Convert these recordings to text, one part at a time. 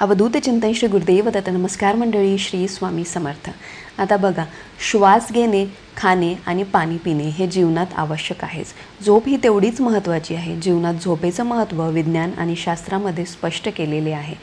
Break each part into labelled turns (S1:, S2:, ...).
S1: अवधूत चिंतन श्री गुरुदेव दत्त नमस्कार मंडळी श्री स्वामी समर्थ. आता बघा श्वास घेणे खाणे आणि पाणी पिणे हे जीवनात आवश्यक आहेच. झोप ही तेवढीच महत्त्वाची आहे. जीवनात झोपेचं महत्त्व विज्ञान आणि शास्त्रामध्ये स्पष्ट केलेले आहे.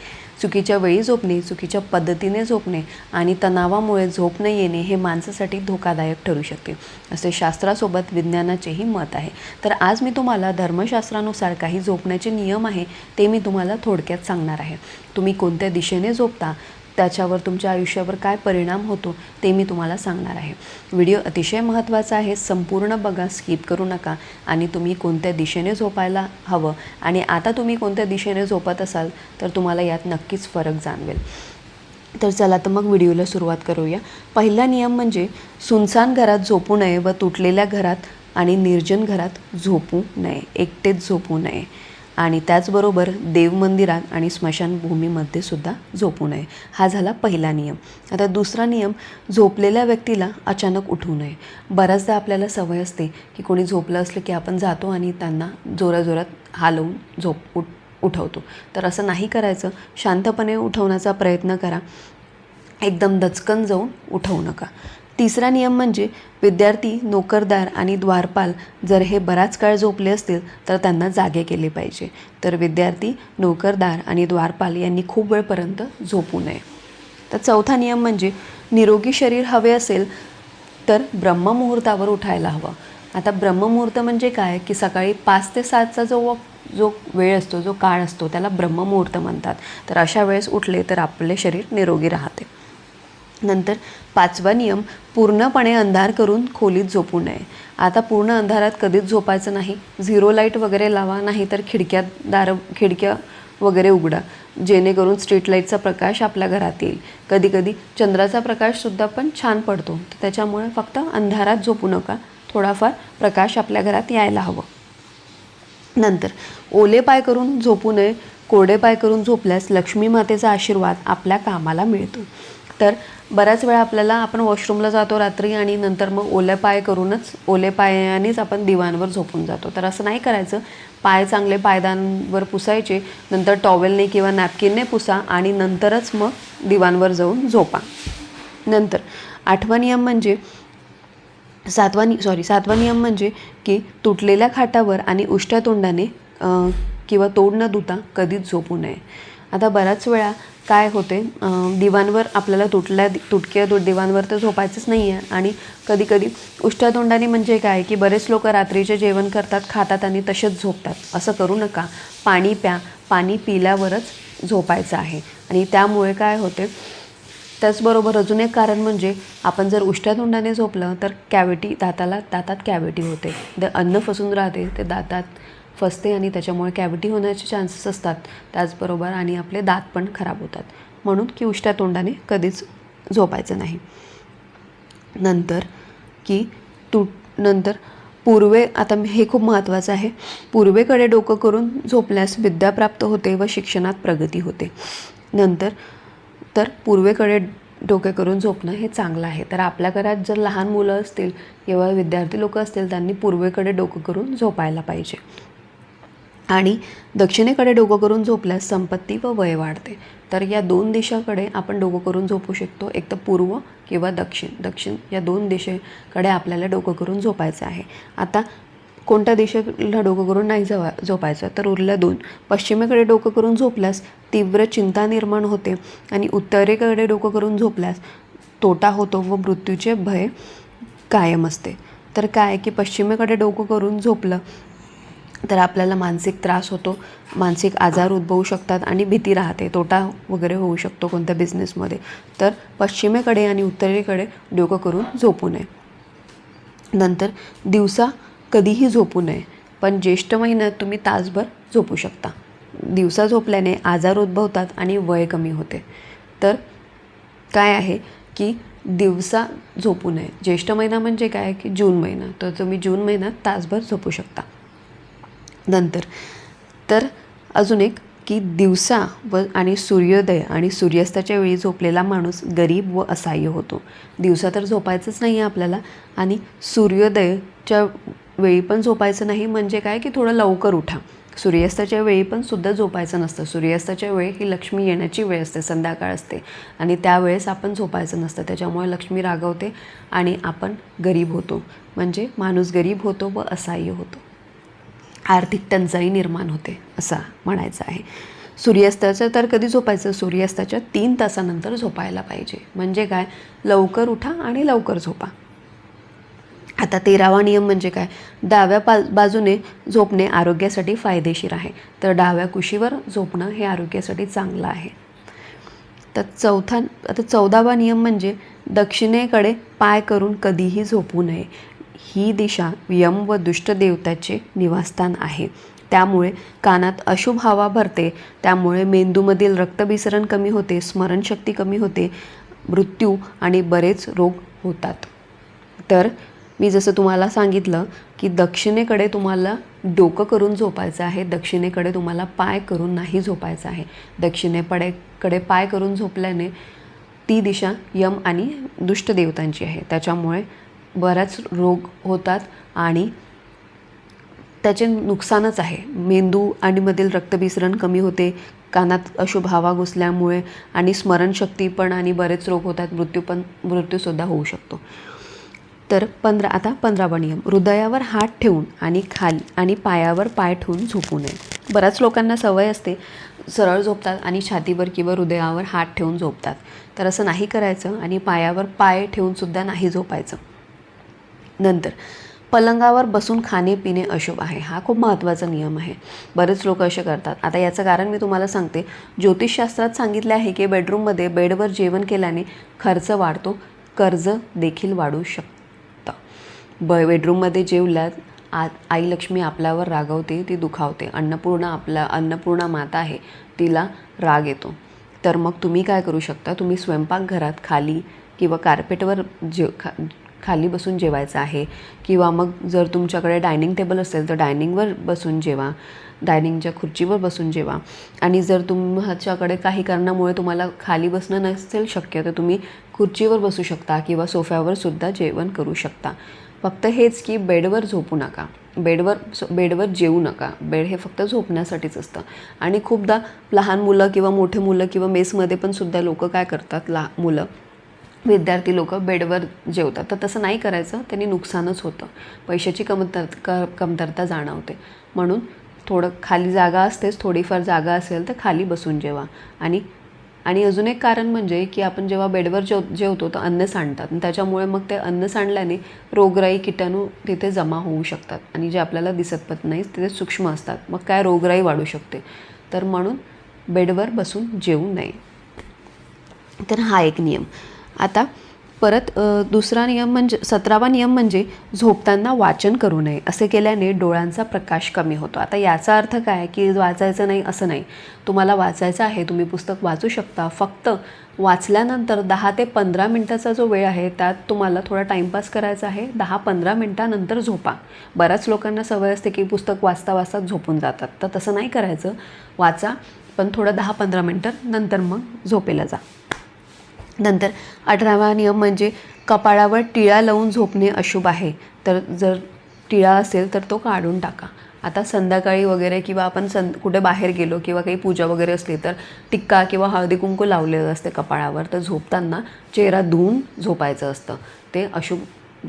S1: चुकीच्या वेळी झोपणे चुकीच्या पद्धतीने झोपणे आणि तणावामुळे झोप न येणे हे माणसासाठी धोकादायक ठरू शकते. असे शास्त्रासोबत विज्ञानाचेही मत आहे. तर आज मी तुम्हाला धर्मशास्त्रानुसार काही झोपण्याचे नियम आहे ते मी तुम्हाला थोडक्यात सांगणार आहे. तुम्ही कोणत्या दिशेने झोपता? त्याच्यावर तुमच्या आयुष्यावर काय परिणाम होतो ते मी तुम्हाला सांगणार आहे. व्हिडिओ अतिशय महत्त्वाचा आहे संपूर्ण बघा स्किप करू नका आणि तुम्ही कोणत्या दिशेने झोपायला हवं आणि आता तुम्ही कोणत्या दिशेने झोपत असाल तर तुम्हाला यात नक्कीच फरक जाणवेल. तर चला तर मग व्हिडिओला सुरुवात करूया. पहिला नियम म्हणजे सुनसान घरात झोपू नये व तुटलेल्या घरात आणि निर्जन घरात झोपू नये. एकटेच झोपू नये. आणि त्याचबरोबर देवमंदिरात आणि स्मशानभूमीमध्ये सुद्धा झोपू नये. हा झाला पहिला नियम. आता दुसरा नियम झोपलेल्या व्यक्तीला अचानक उठवू नये. बऱ्याचदा आपल्याला सवय असते की कोणी झोपलं असलं की आपण जातो आणि त्यांना जोराजोरात हालवून झोप उठ उठवतो. तर असं नाही करायचं. शांतपणे उठवण्याचा प्रयत्न करा. एकदम दचकन जाऊन उठवू नका. तिसरा नियम म्हणजे विद्यार्थी नोकरदार आणि द्वारपाल जर हे बराच काळ झोपले असतील तर त्यांना जागे केले पाहिजे. तर विद्यार्थी नोकरदार आणि द्वारपाल यांनी खूप वेळपर्यंत झोपू नये. तर चौथा नियम म्हणजे निरोगी शरीर हवे असेल तर ब्रह्ममुहूर्तावर उठायला हवं. आता ब्रह्ममुहूर्त म्हणजे काय? की सकाळी पाच ते सातचा जो वक जो वेळ असतो जो काळ असतो त्याला ब्रह्ममुहूर्त म्हणतात. तर अशा वेळेस उठले तर आपले शरीर निरोगी राहते. नंतर पाचवा नियम पूर्णपणे अंधार करून खोलीत झोपू नये. आता पूर्ण अंधारात कधीच झोपायचं नाही. झिरो लाइट वगैरे लावा नाही तर खिडक्या दार खिडक्या वगैरे उघडा. जेणेकरून स्ट्रीट लाईटचा प्रकाश आपल्या घरात येईल. कधीकधी चंद्राचा प्रकाशसुद्धा पण छान पडतो. तर त्याच्यामुळे फक्त अंधारात झोपू नका. थोडाफार प्रकाश आपल्या घरात यायला हवं. नंतर ओले पाय करून झोपू नये. कोरडे पाय करून झोपल्यास लक्ष्मी मातेचा आशीर्वाद आपल्या कामाला मिळतो. तर बऱ्याच वेळा आपल्याला आपण वॉशरूमला जातो रात्री आणि नंतर मग ओले पाय करूनच ओले पायानेच आपण दिवाणवर झोपून जातो. तर असं नाही करायचं. पाय चांगले पायदानवर पुसायचे नंतर टॉवेलने किंवा नॅपकिनने पुसा आणि नंतरच मग दिवाणवर जाऊन झोपा. नंतर आठवा नियम म्हणजे सातवा नि सॉरी सातवा नियम म्हणजे की तुटलेल्या खाटावर आणि उष्ट्या तोंडाने किंवा तोड न धुता कधीच झोपू नये. आता बऱ्याच वेळा काय होते अं, दिवाणवर आपल्याला तुटल्या तुटक्या तुट दिवाणवर तर झोपायचंच नाही आहे आणि कधीकधी उष्ट्या तोंडाने म्हणजे काय की बरेच लोक रात्रीचे जेवण करतात खातात आणि तसेच झोपतात. असं करू नका. पाणी प्या. पाणी पिल्यावरच झोपायचं आहे. आणि त्यामुळे काय होते त्याचबरोबर अजून एक कारण म्हणजे आपण जर उष्ट्या तोंडाने झोपलं तर कॅविटी दाताला दातात कॅविटी होते. द अन्न फसून राहते ते दातात फसते आणि त्याच्यामुळे कॅविटी होण्याचे चान्सेस असतात. त्याचबरोबर आणि आपले दात पण खराब होतात. म्हणून की उष्ट्या तोंडाने कधीच झोपायचं नाही. नंतर की तू नंतर पूर्वे आता हे खूप महत्त्वाचं आहे. पूर्वेकडे डोकं करून झोपल्यास विद्या प्राप्त होते व शिक्षणात प्रगती होते. नंतर तर पूर्वेकडे डोके करून झोपणं हे चांगलं आहे. तर आपल्या घरात जर लहान मुलं असतील किंवा विद्यार्थी लोक असतील त्यांनी पूर्वेकडे डोकं करून झोपायला पाहिजे. आणि दक्षिणेकडे डोकं करून झोपल्यास संपत्ती व वय वाढते. तर या दोन दिशाकडे आपण डोकं करून झोपू शकतो. एक तर पूर्व किंवा दक्षिण. दक्षिण या दोन दिशेकडे आपल्याला डोकं करून झोपायचं आहे. आता कोणत्या दिशेला डोकं करून नाही जवा झोपायचं? तर उरल्या दोन. पश्चिमेकडे डोकं करून झोपल्यास तीव्र चिंता निर्माण होते आणि उत्तरेकडे डोकं करून झोपल्यास तोटा होतो व मृत्यूचे भय कायम असते. तर काय की पश्चिमेकडे डोकं करून झोपलं तर आपल्याला मानसिक त्रास होतो मानसिक आजार उद्भवू शकतात आणि भीती राहते तोटा वगैरे होऊ शकतो कोणत्या बिझनेसमध्ये तर पश्चिमेकडे आणि उत्तरेकडे डोकं करून झोपू नये. नंतर दिवसा कधीही झोपू नये पण ज्येष्ठ महिन्यात तुम्ही तासभर झोपू शकता. दिवसा झोपल्याने आजार उद्भवतात आणि वय कमी होते. तर काय आहे की दिवसा झोपू नये. ज्येष्ठ महिना म्हणजे काय? की जून महिना. तर तुम्ही जून महिन्यात तासभर झोपू शकता. नंतर. तर अजून एक की दिवसा व आणि सूर्योदय आणि सूर्यास्ताच्या वेळी झोपलेला माणूस गरीब व असहाय्य होतो. दिवसा तर झोपायचंच नाही आहे आपल्याला आणि सूर्योदयच्या वेळी पण झोपायचं नाही म्हणजे काय? की थोडं लवकर उठा. सूर्यास्ताच्या वेळी पण सुद्धा झोपायचं नसतं. सूर्यास्ताच्या वेळी ही लक्ष्मी येण्याची वेळ असते संध्याकाळ असते आणि त्यावेळेस आपण झोपायचं नसतं. त्याच्यामुळे लक्ष्मी रागवते आणि आपण गरीब होतो. म्हणजे माणूस गरीब होतो व असहाय्य होतो. आर्थिक टंचाई निर्माण होते असा म्हणायचं आहे. सूर्यास्ताचं तर कधी झोपायचं? सूर्यास्ताच्या तीन तासानंतर झोपायला पाहिजे. म्हणजे काय? लवकर उठा आणि लवकर झोपा. आता तेरावा नियम म्हणजे काय? डाव्या पा बाजूने झोपणे आरोग्यासाठी फायदेशीर आहे. तर डाव्या कुशीवर झोपणं हे आरोग्यासाठी चांगलं आहे. तर चौथा आता चौदावा नियम म्हणजे दक्षिणेकडे पाय करून कधीही झोपू नये. ही दिशा यम व दुष्टदेवताचे निवासस्थान आहे. त्यामुळे कानात अशुभ हवा भरते त्यामुळे मेंदूमधील रक्तभिसरण कमी होते स्मरणशक्ती कमी होते मृत्यू आणि बरेच रोग होतात. तर मी जसं तुम्हाला सांगितलं की दक्षिणेकडे तुम्हाला डोकं करून झोपायचं आहे दक्षिणेकडे तुम्हाला पाय करून नाही झोपायचं आहे. दक्षिणेपडे कडे पाय करून झोपल्याने ती दिशा यम आणि दुष्ट देवतांची आहे. त्याच्यामुळे बऱ्याच रोग होतात आणि त्याचे नुकसानच आहे. मेंदू आणि मधील रक्तभिसरण कमी होते कानात अशुभ हवा घुसल्यामुळे आणि स्मरणशक्ती पण आणि बरेच रोग होतात मृत्यू पण मृत्यूसुद्धा होऊ शकतो. तर पंधरा आता पंधरावा नियम. हृदयावर हात ठेवून आणि खाली आणि पायावर पाय ठेवून झोपू नये. बऱ्याच लोकांना सवय असते सरळ झोपतात आणि छातीवर किंवा हृदयावर हात ठेवून झोपतात. तर असं नाही करायचं आणि पायावर पाय ठेवूनसुद्धा नाही झोपायचं. नंतर पलंगावर बसून खाणे पिणे अशुभ आहे. हा खूप महत्त्वाचा नियम आहे. बरेच लोक असे करतात. आता याचं कारण मी तुम्हाला सांगते. ज्योतिषशास्त्रात सांगितले आहे की बेडरूममध्ये बेडवर जेवण केल्याने खर्च वाढतो कर्ज देखील वाढू शकतं. ब बेडरूममध्ये जेवल्यात आ आई लक्ष्मी आपल्यावर रागवते ती दुखावते. अन्नपूर्णा आपला अन्नपूर्णा माता आहे तिला राग येतो. तर मग तुम्ही काय करू शकता? तुम्ही स्वयंपाकघरात खाली किंवा कार्पेटवर जे खा खाली बसून जेवायचं आहे किंवा मग जर तुमच्याकडे डायनिंग टेबल असेल तर डायनिंगवर बसून जेवा डायनिंगच्या खुर्चीवर बसून जेवा. आणि जर तुमच्याकडे काही कारणामुळे तुम्हाला खाली बसणं नसेल शक्य तर तुम्ही खुर्चीवर बसू शकता किंवा सोफ्यावर सुद्धा जेवण करू शकता. फक्त हेच की बेडवर झोपू नका. बेडवर बेडवर जेवू नका. बेड हे फक्त झोपण्यासाठीच असतं. आणि खूपदा लहान मुलं किंवा मोठे मुलं किंवा मेसमध्ये पण सुद्धा लोक काय करतात? ला मुलं. विद्यार्थी लोक बेडवर जेवतात. तर तसं नाही करायचं. त्यांनी नुकसानच होतं. पैशाची कमतर क कमतरता जाणवते. म्हणून थोडं खाली जागा असतेच. थोडीफार जागा असेल तर खाली बसून जेवा. आणि आणि अजून एक कारण म्हणजे की आपण जेव्हा बेडवर जेव जेवतो तर अन्न सांडतात. आणि त्याच्यामुळे मग ते अन्न सांडल्याने रोगराई किटाणू तिथे जमा होऊ शकतात. आणि जे आपल्याला दिसत पण नाही तिथे सूक्ष्म असतात. मग काय रोगराई वाढू शकते. तर म्हणून बेडवर बसून जेवू नये. तर हा एक नियम. आता परत दुसरा नियम म्हणजे सतरावा नियम म्हणजे झोपताना वाचन करू नये. असे केल्याने डोळ्यांचा प्रकाश कमी होतो. आता याचा अर्थ काय की वाचायचं नाही असं नाही. तुम्हाला वाचायचं आहे तुम्ही पुस्तक वाचू शकता. फक्त वाचल्यानंतर दहा ते पंधरा मिनटाचा जो वेळ आहे त्यात तुम्हाला थोडा टाईमपास करायचा आहे. दहा पंधरा मिनटानंतर झोपा. बऱ्याच लोकांना सवय असते की पुस्तक वाचता वाचता झोपून जातात. तर तसं नाही करायचं. वाचा पण थोडं दहा पंधरा मिनटं नंतर मग झोपेला जा. नंतर अठरावा नियम म्हणजे कपाळावर टिळा लावून झोपणे अशुभ आहे. तर जर टिळा असेल तर तो काढून टाका. आता संध्याकाळी वगैरे किंवा आपण सं कुठे बाहेर गेलो किंवा काही पूजा वगैरे असली तर टिक्का किंवा हळदी कुंकू लावलेलं असते कपाळावर. तर झोपताना चेहरा धुवून झोपायचं असतं. ते अशुभ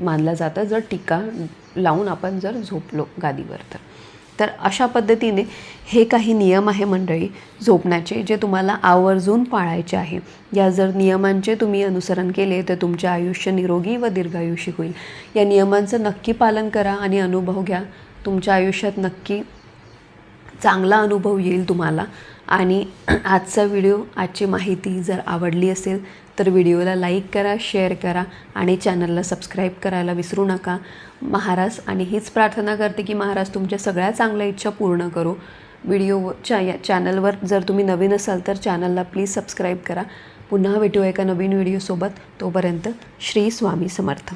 S1: मानलं जातं. जर टिक्का लावून आपण जर झोपलो गादीवर तर. तर अशा पद्धतीने हे काही नियम आहे मंडळी झोपण्याचे जे तुम्हाला आवर्जून पाळायचे आहे. या जर नियमांचे तुम्ही अनुसरण केले तर तुमचे आयुष्य निरोगी व दीर्घायुषी होईल. या नियमांचं नक्की पालन करा आणि अनुभव घ्या. तुमच्या आयुष्यात नक्की चांगला अनुभव येईल तुम्हाला. आणि आजचा व्हिडिओ आजची माहिती जर आवडली असेल तर व्हिडिओला लाईक करा शेअर करा आणि चॅनलला सबस्क्राईब करायला विसरू नका. महाराज आणि हीच प्रार्थना करते की महाराज तुमच्या सगळ्या चांगल्या इच्छा पूर्ण करू. व्हिडिओच्या या चॅनलवर जर तुम्ही नवीन असाल तर चॅनलला प्लीज सबस्क्राईब करा. पुन्हा भेटू एका नवीन व्हिडिओसोबत. तोपर्यंत श्री स्वामी समर्थ.